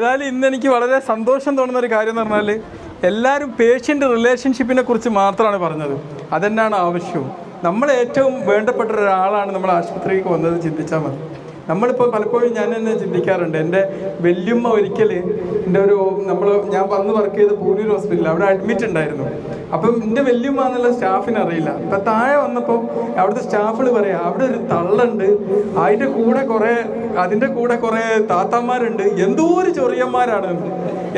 ഏതായാലും ഇന്ന് എനിക്ക് വളരെ സന്തോഷം തോന്നുന്ന ഒരു കാര്യം എന്ന് പറഞ്ഞാൽ എല്ലാവരും പേഷ്യന്റ് റിലേഷൻഷിപ്പിനെ കുറിച്ച് മാത്രമാണ് പറഞ്ഞത്. അതെന്നാണ് ആവശ്യവും നമ്മൾ ഏറ്റവും വേണ്ടപ്പെട്ട ഒരാളാണ് നമ്മൾ ആശുപത്രിക്ക് വന്നത് ചിന്തിച്ചാൽ മതി. നമ്മളിപ്പോൾ പലപ്പോഴും ഞാൻ തന്നെ ചിന്തിക്കാറുണ്ട്. എന്റെ വല്യമ്മ ഒരിക്കൽ എന്റെ ഒരു നമ്മൾ ഞാൻ വന്ന് വർക്ക് ചെയ്ത പൂനൂർ ഹോസ്പിറ്റലിൽ അവിടെ അഡ്മിറ്റ് ഉണ്ടായിരുന്നു. അപ്പം എന്റെ വല്യമ്മ എന്നുള്ള സ്റ്റാഫിന് അറിയില്ല. അപ്പം താഴെ വന്നപ്പോൾ അവിടുത്തെ സ്റ്റാഫുകൾ പറയാം അവിടെ ഒരു തള്ളുണ്ട്. അതിന്റെ കൂടെ കുറേ അതിന്റെ കൂടെ കുറേ താത്താന്മാരുണ്ട്. എന്തോ ഒരു ചൊറിയന്മാരാണ്.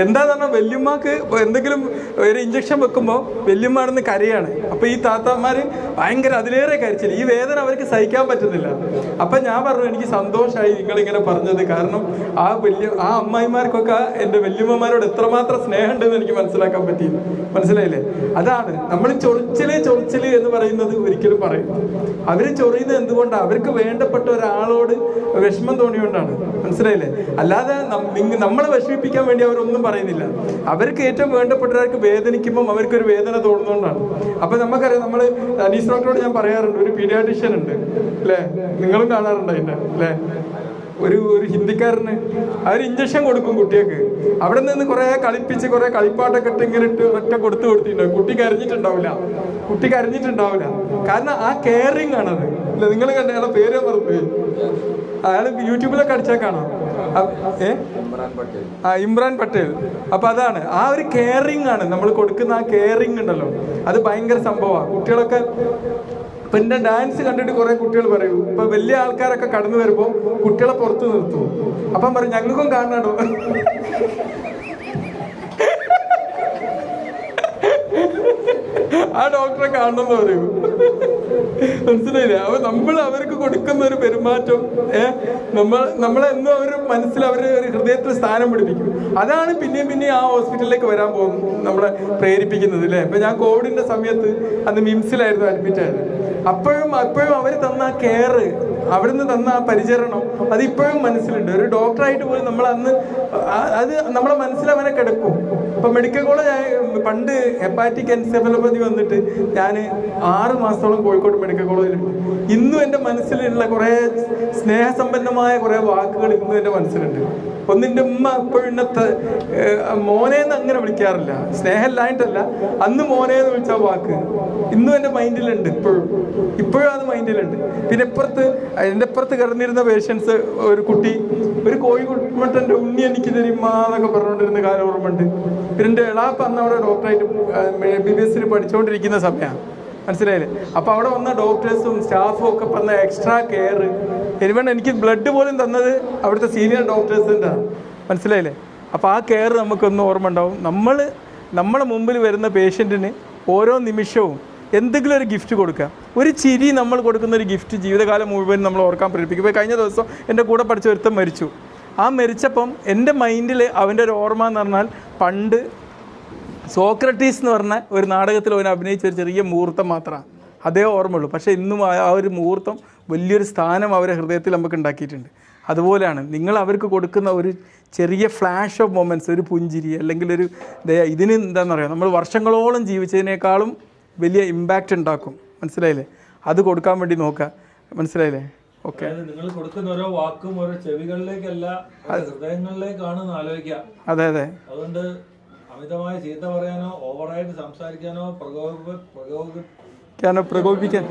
എന്താന്ന് പറഞ്ഞാൽ വല്യമ്മക്ക് എന്തെങ്കിലും ഒരു ഇഞ്ചക്ഷൻ വെക്കുമ്പോൾ വല്യമ്മാണെന്ന് കരയാണ്. അപ്പോൾ ഈ താത്താന്മാർ ഭയങ്കര അതിലേറെ കരച്ചില്ല ഈ വേദന അവർക്ക് സഹിക്കാൻ പറ്റുന്നില്ല. അപ്പം ഞാൻ പറഞ്ഞു എനിക്ക് സന്തോഷമായി നിങ്ങളിങ്ങനെ പറഞ്ഞത്. കാരണം ആ വലിയ ആ അമ്മായിമാർക്കൊക്കെ എന്റെ വല്യമ്മമാരോട് എത്രമാത്രം സ്നേഹമുണ്ടെന്ന് എനിക്ക് മനസ്സിലാക്കാൻ പറ്റി. മനസ്സിലായില്ലേ? അതാണ്. നമ്മൾ ചൊറിച്ചിൽ ചൊറിച്ചിൽ എന്ന് പറയുന്നത് ഒരിക്കലും പറയും. അവർ ചൊറിയുന്നത് എന്തുകൊണ്ടാണ് അവർക്ക് വേണ്ടപ്പെട്ട ഒരാളോട് വിഷമം തോന്നിയോണ്ടാണ് മനസ്സിലായില്ലേ? അല്ലാതെ നമ്മളെ വിഷമിപ്പിക്കാൻ വേണ്ടി അവരൊന്നും പറയുന്നില്ല. അവർക്ക് ഏറ്റവും വേണ്ടപ്പെട്ട ഒരാൾക്ക് അവർക്ക് ഒരു വേദന തോന്നുന്നതുകൊണ്ടാണ്. അപ്പൊ നമുക്കറിയാം നമ്മൾ അനീസ് ഡോക്ടറോട് ഞാൻ പറയാറുണ്ട് ഒരു പീഡിയാട്രിഷ്യൻ ഉണ്ട്. അല്ലേ നിങ്ങളും കാണാറുണ്ട് അതിന്റെ അല്ലേ ഒരു ഒരു ഹിന്ദിക്കാരന് അവർ ഇഞ്ചക്ഷൻ കൊടുക്കും കുട്ടികൾക്ക്. അവിടെ നിന്ന് കുറെ കളിപ്പിച്ച് കുറെ കളിപ്പാട്ടൊക്കെ ഇട്ട് ഇങ്ങനെ ഇട്ട് ഒറ്റ കൊടുത്തു കൊടുത്തിട്ടുണ്ടാവും കുട്ടി കരഞ്ഞിട്ടുണ്ടാവില്ല. കുട്ടി കരഞ്ഞിട്ടുണ്ടാവില്ല. കാരണം ആ കെയറിങ് ആണത് അല്ല നിങ്ങൾ കണ്ട അയാളെ പേര് മറന്നുപോയി. അയാൾ യൂട്യൂബിലൊക്കെ അടിച്ചാൽ കാണാം. ഏ? ആ ഇമ്രാൻ പട്ടേൽ. അപ്പൊ അതാണ്. ആ ഒരു കെയറിങ് ആണ്. നമ്മൾ കൊടുക്കുന്ന ആ കെയറിങ് ഉണ്ടല്ലോ. അത് ഭയങ്കര സംഭവമാണ് കുട്ടികളൊക്കെ ഇപ്പൊ എന്റെ ഡാൻസ് കണ്ടിട്ട് കുറെ കുട്ടികൾ പറയും ഇപ്പൊ വലിയ ആൾക്കാരൊക്കെ കടന്നു വരുമ്പോ കുട്ടികളെ പുറത്ത് നിർത്തും. അപ്പം പറയും ഞങ്ങൾക്കും കാണണോ. ആ ഡോക്ടറെ കാണണമെന്ന് പറയൂ മനസ്സിലായില്ലേ? അപ്പൊ നമ്മൾ അവർക്ക് കൊടുക്കുന്ന ഒരു പെരുമാറ്റം ഏ നമ്മൾ നമ്മളെന്നും അവർ മനസ്സിൽ അവർ ഒരു ഹൃദയത്തിൽ സ്ഥാനം പിടിപ്പിക്കും. അതാണ് പിന്നെയും പിന്നെയും ആ ഹോസ്പിറ്റലിലേക്ക് വരാൻ പോകും നമ്മളെ പ്രേരിപ്പിക്കുന്നത് അല്ലേ ഇപ്പൊ ഞാൻ കോവിഡിന്റെ സമയത്ത് അന്ന് മിംസിലായിരുന്നു അഡ്മിറ്റ് ആയത്. അപ്പോഴും അപ്പോഴും അവർ തന്ന കെയർ അവിടുന്ന് തന്ന ആ പരിചരണം അതിപ്പോഴും മനസ്സിലുണ്ട്. ഒരു ഡോക്ടറായിട്ട് പോലും നമ്മൾ അന്ന് അത് നമ്മളെ മനസ്സിൽ അവനെ കിടക്കും. ഇപ്പൊ മെഡിക്കൽ കോളേജ് പണ്ട് ഹെപ്പാറ്റിക് എൻസെഫലോപ്പതി വന്നിട്ട് ഞാൻ ആറ് മാസത്തോളം കോഴിക്കോട് മെഡിക്കൽ കോളേജിലുണ്ട് ഇന്നും എന്റെ മനസ്സിലുള്ള കുറേ സ്നേഹസമ്പന്നമായ കുറേ വാക്കുകൾ ഇന്നും എന്റെ മനസ്സിലുണ്ട്. ഒന്നിന്റെ ഉമ്മ എപ്പോഴും ഇന്നത്തെ മോനേന്ന് അങ്ങനെ വിളിക്കാറില്ല. സ്നേഹമില്ലായിട്ടല്ല അന്ന് മോനേന്ന് വിളിച്ച വാക്ക്. ഇന്നും എന്റെ മൈൻഡിലുണ്ട് ഇപ്പോഴും. ഇപ്പോഴും അത് മൈൻഡിലുണ്ട്. പിന്നെ ഇപ്പുറത്ത് എന്റെ ഇപ്പുറത്ത് കിടന്നിരുന്ന പേഷ്യൻസ് ഒരു കുട്ടി ഒരു കോഴിക്കുട്ടന്റെ ഉണ്ണി എനിക്ക് തരുമ്മ എന്നൊക്കെ പറഞ്ഞുകൊണ്ടിരുന്ന കാലം ഓർമ്മയുണ്ട്. പിന്നെ എന്റെ ഇളാപ്പ് അന്ന് അവിടെ ഡോക്ടറായിട്ട് ബി ബി എസിൽ പഠിച്ചുകൊണ്ടിരിക്കുന്ന സമയമാണ് മനസ്സിലായില്ലേ? അപ്പോൾ അവിടെ വന്ന ഡോക്ടേഴ്സും സ്റ്റാഫും ഒക്കെ പറഞ്ഞ എക്സ്ട്രാ കെയർ എനിവേണ്ട എനിക്ക് ബ്ലഡ് പോലും തന്നത് അവിടുത്തെ സീനിയർ ഡോക്ടേഴ്സിന്റെ മനസ്സിലായില്ലേ? അപ്പോൾ ആ കെയർ നമുക്കൊന്ന് ഓർമ്മ ഉണ്ടാവും. നമ്മൾ നമ്മളെ മുമ്പിൽ വരുന്ന പേഷ്യന്റിന് ഓരോ നിമിഷവും എന്തെങ്കിലും ഒരു ഗിഫ്റ്റ് കൊടുക്കുക. ഒരു ചിരി നമ്മൾ കൊടുക്കുന്ന ഒരു ഗിഫ്റ്റ് ജീവിതകാലം മുഴുവൻ നമ്മൾ ഓർക്കാൻ പ്രേരിപ്പിക്കും. ഇപ്പോൾ കഴിഞ്ഞ ദിവസം എന്റെ കൂടെ പഠിച്ച ഒരുത്തം മരിച്ചു. ആ മരിച്ചപ്പം എന്റെ മൈൻഡിൽ അവന്റെ ഒരു ഓർമ്മ എന്ന് പറഞ്ഞാൽ പണ്ട് സോക്രട്ടീസ് എന്ന് പറഞ്ഞ ഒരു നാടകത്തിൽ അവൻ അഭിനയിച്ച ഒരു ചെറിയ മുഹൂർത്തം മാത്രമാണ്. അതേ ഓർമ്മയുള്ളൂ. പക്ഷേ ഇന്നും ആ ഒരു മുഹൂർത്തം വലിയൊരു സ്ഥാനം അവരെ ഹൃദയത്തിൽ നമുക്ക് ഉണ്ടാക്കിയിട്ടുണ്ട്. അതുപോലെയാണ് നിങ്ങൾ അവർക്ക് കൊടുക്കുന്ന ഒരു ചെറിയ ഫ്ലാഷ് ഓഫ് മൊമെന്റ്സ് ഒരു പുഞ്ചിരി അല്ലെങ്കിൽ ഒരു ഇതിന് എന്താണെന്ന് പറയുക നമ്മൾ വർഷങ്ങളോളം ജീവിച്ചതിനേക്കാളും വലിയ ഇമ്പാക്റ്റ് ഉണ്ടാക്കും. മനസ്സിലായില്ലേ? അത് കൊടുക്കാൻ വേണ്ടി നോക്കുക. മനസ്സിലായില്ലേ? ഓക്കെ നിങ്ങൾ കൊടുക്കുന്ന ഓരോ വാക്കും ഓരോ ചെവികളിലേക്കല്ല ഹൃദയങ്ങളിലേക്കാണ് ആലോചിക്കുക. അതെ അതെ. അതുകൊണ്ട് അമിതമായി ചീത്ത പറയാനോ ഓവറായിട്ട് സംസാരിക്കാനോ പ്രകോപ പ്രകോപ കാരണം പ്രകോപിപ്പിക്കാൻ.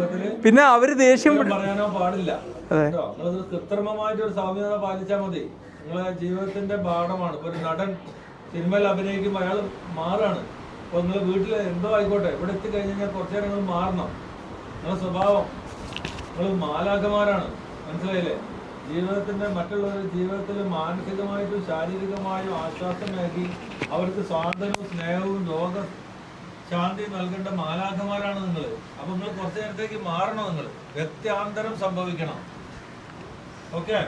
പിന്നെ അവർ ദേഷ്യം പറയാനോ പാടില്ല. നിങ്ങളത് കൃത്രിമമായിട്ട് ഒരു സാമ്യത പാലിച്ചാൽ മതി. നിങ്ങളെ ജീവിതത്തിന്റെ പാഠമാണ് ഇപ്പൊ ഒരു നടൻ സിനിമയിൽ അഭിനയിക്കുമ്പോൾ അയാൾ മാറാണ്. ഇപ്പൊ നിങ്ങൾ വീട്ടിൽ എന്തോ ആയിക്കോട്ടെ ഇവിടെ എത്തിക്കഴിഞ്ഞ് കഴിഞ്ഞാൽ കുറച്ചു നേരം നിങ്ങൾ മാറണം. നിങ്ങളുടെ സ്വഭാവം. നിങ്ങൾ മാലാഖമാരാണ്. മനസ്സിലായില്ലേ? ജീവിതത്തിന്റെ മറ്റുള്ളവരുടെ ജീവിതത്തിൽ മാനസികമായിട്ടും ശാരീരികമായും ആശ്വാസം നൽകി അവർക്ക് സ്വാതന്ത്ര്യവും സ്നേഹവും ലോക ശാന്തി നൽകേണ്ട മാലാഖമാരാണ് നിങ്ങൾ അപ്പൊ നിങ്ങൾ കുറച്ചു നേരത്തേക്ക് മാറണം നിങ്ങൾ വ്യത്യാന്തരം സംഭവിക്കണം. ഓക്കെ?